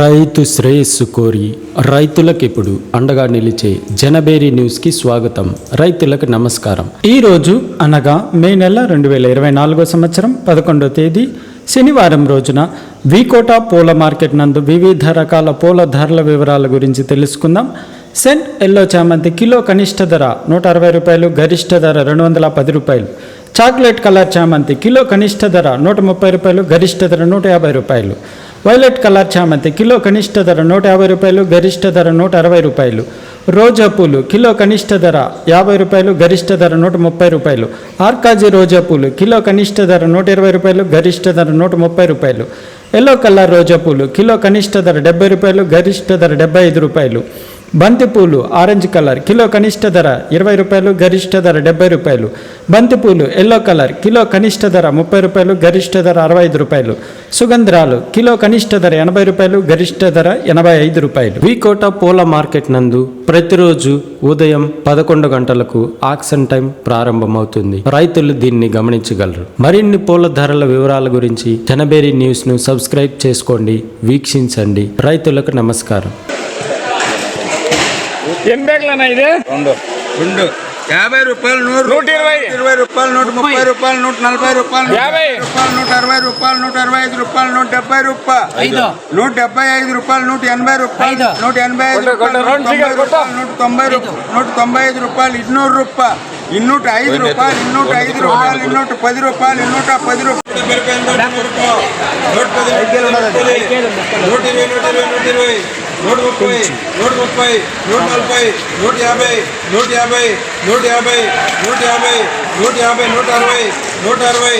రైతు శ్రేయస్సు కోరి రైతులకు ఇప్పుడు అండగా నిలిచే జనబేరి న్యూస్కి స్వాగతం. రైతులకు నమస్కారం. ఈరోజు అనగా మే నెల రెండు వేల ఇరవై నాలుగో సంవత్సరం పదకొండో తేదీ శనివారం రోజున వికోట పూల మార్కెట్ నందు వివిధ రకాల పూల ధరల వివరాల గురించి తెలుసుకుందాం. సెంట్ ఎల్లో చామంతి కిలో కనిష్ట ధర నూట అరవై రూపాయలు గరిష్ట ధర రెండు వందల పది రూపాయలు. చాక్లెట్ కలర్ చామంతి కిలో కనిష్ట ధర నూట ముప్పై రూపాయలు గరిష్ట ధర నూట యాభై రూపాయలు. వైలెట్ కలర్ చామంతి కిలో కనిష్ట ధర నూట యాభై రూపాయలు గరిష్ట ధర నూట అరవై రూపాయలు. రోజా పూలు కిలో కనిష్ట ధర యాభై రూపాయలు గరిష్ట ధర నూట ముప్పై రూపాయలు. ఆర్కాజీ రోజా పూలు కిలో కనిష్ట ధర నూట ఇరవై రూపాయలు గరిష్ట ధర నూట ముప్పై రూపాయలు. ఎల్లో కలర్ రోజా పూలు కిలో కనిష్ట ధర డెబ్బై రూపాయలు గరిష్ట ధర డెబ్బై ఐదు రూపాయలు. బంతిపూలు ఆరెంజ్ కలర్ కిలో కనిష్ట ధర ఇరవై రూపాయలు గరిష్ట ధర డెబ్బై రూపాయలు. బంతిపూలు ఎల్లో కలర్ కిలో కనిష్ట ధర ముప్పై రూపాయలు గరిష్ట ధర అరవై ఐదు రూపాయలు. సుగంధరాలు కిలో కనిష్ట ధర ఎనభై రూపాయలు గరిష్ట ధర ఎనభై ఐదు రూపాయలు. వీకోట పూల మార్కెట్ నందు ప్రతిరోజు ఉదయం పదకొండు గంటలకు ఆక్షన్ టైం ప్రారంభమవుతుంది. రైతులు దీన్ని గమనించగలరు. మరిన్ని పూల ధరల వివరాల గురించి జనబేరి న్యూస్ను సబ్స్క్రైబ్ చేసుకోండి వీక్షించండి. రైతులకు నమస్కారం. ఎన్ని బ్యాగులన్నా ఇది రెండు రెండు యాభై రూపాయలు నూరు నూట ఇరవై. ఇరవై రూపాయలు నూట ముప్పై రూపాయలు నూట నలభై రూపాయలు యాభై. రూపాయలు నూట అరవై రూపాయలు నూట అరవై ఐదు రూపాయలు నూట డెబ్బై రూపాయలు నూట డెబ్బై ఐదు రూపాయలు నూట ఎనభై రూపాయలు నూట ఎనభై ఐదు రూపాయలు నూట తొంభై. రూపాయలు నూట తొంభై రూపాయలు నూట తొంభై ఐదు రూపాయలు ఇన్నూరు రూపాయలు ఇన్నూట ఐదు రూపాయలు ఇన్నూట ఐదు రూపాయలు ఇన్నూట పది రూపాయలు ఇన్నూట పది రూపాయలు నూట పది నూట ఇరవై నూట ఇరవై నూట ఇరవై నూట ముప్పై నూట ముప్పై నూట నలభై నూట యాభై నూట యాభై నూట యాభై నూట యాభై నూట యాభై నూట అరవై నూట అరవై